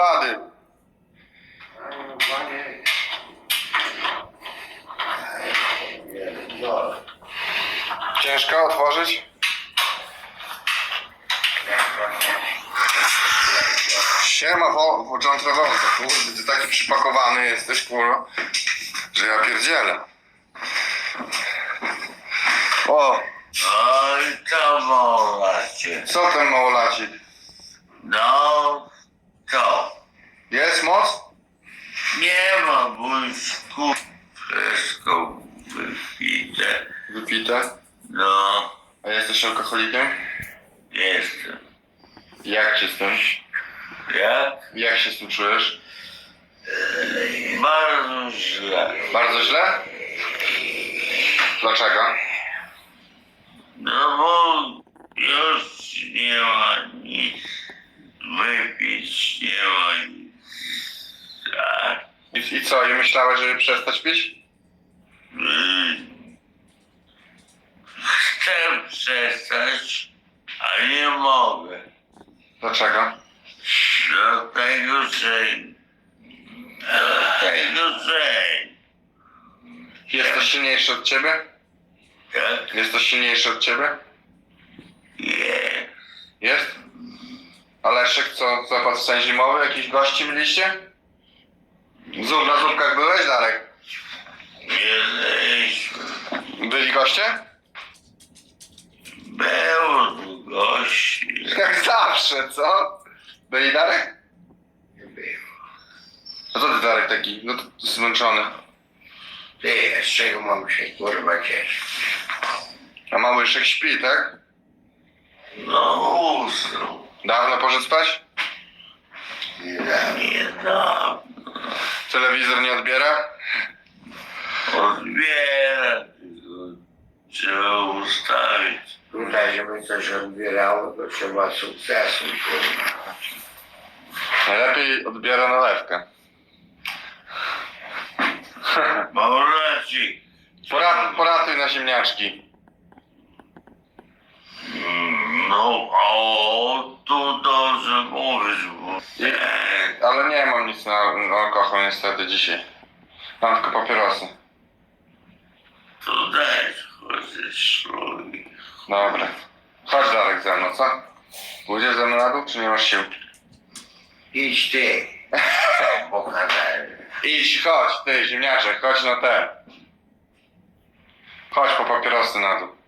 wady. Panie. No, Ciężko otworzyć? Siema, wo, wo, John Travolta, kurde, ty taki przypakowany jesteś, kurwa, że ja pierdzielę. O, Oj, to molacie. co ten małolacik? No, to. Jest moc? Nie ma bójsku. Wszystko wypite. Wypite. No, A jesteś alkoholikiem? jestem. Jak się z tym? Jak? Jak się z tym czujesz? Bardzo źle. Bardzo źle? Dlaczego? No bo już nie ma nic wypić, nie ma nic. Tak. I, I co, i myślałeś, żeby przestać pić? Chcę przestać, a nie mogę. Dlaczego? Dlatego, że... Dlatego, że... Jesteś silniejszy od ciebie? Tak Jesteś silniejszy od ciebie? jest. Jest? A Leszek co, zapadł w sen zimowy? Jakiś gości mieliście? Zub, na zupkach byłeś, Darek? Jesteśmy. Byli goście? Było tu gości. Jak zawsze, co? Byli Darek? A co ty Darek taki, no to zmęczony? Ty, z czego mam się kurwa cieszyć? A mały Leszek śpi, tak? No usnął. Dawno poszedł spać? Telewizor nie odbiera? Odbiera, tylko trzeba ustawić. Tutaj, żeby coś odbierało, to trzeba sukcesu. kurwa. Najlepiej odbiera nalewkę. Małolaci. Porad, poratuj na ziemniaczki. No, o, tu dobrze mówisz, bo... I, ale nie mam nic na, na alkohol niestety dzisiaj. Mam tylko papierosy. To daj szlugi. Dobra. Chodź Darek ze mną, co? Pójdziesz ze mną na dół, czy nie masz sił? Idź ty, pokazałem. Idź, chodź, ty, ziemniaczek, chodź na te. Chodź po papierosy na dół.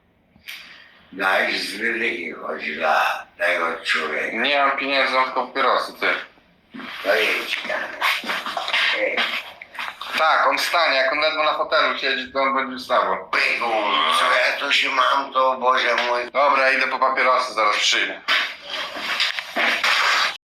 Daj z religii chodzi dla tego człowieka. Nie mam pieniędzy, mam papierosy, ty. To tam. Ej, Tak, on wstanie, jak on ledwo na fotelu siedzi, to on będzie wstawał. byku, co ja tu się mam, to Boże mój. Dobra, idę po papierosy, zaraz przyjdę.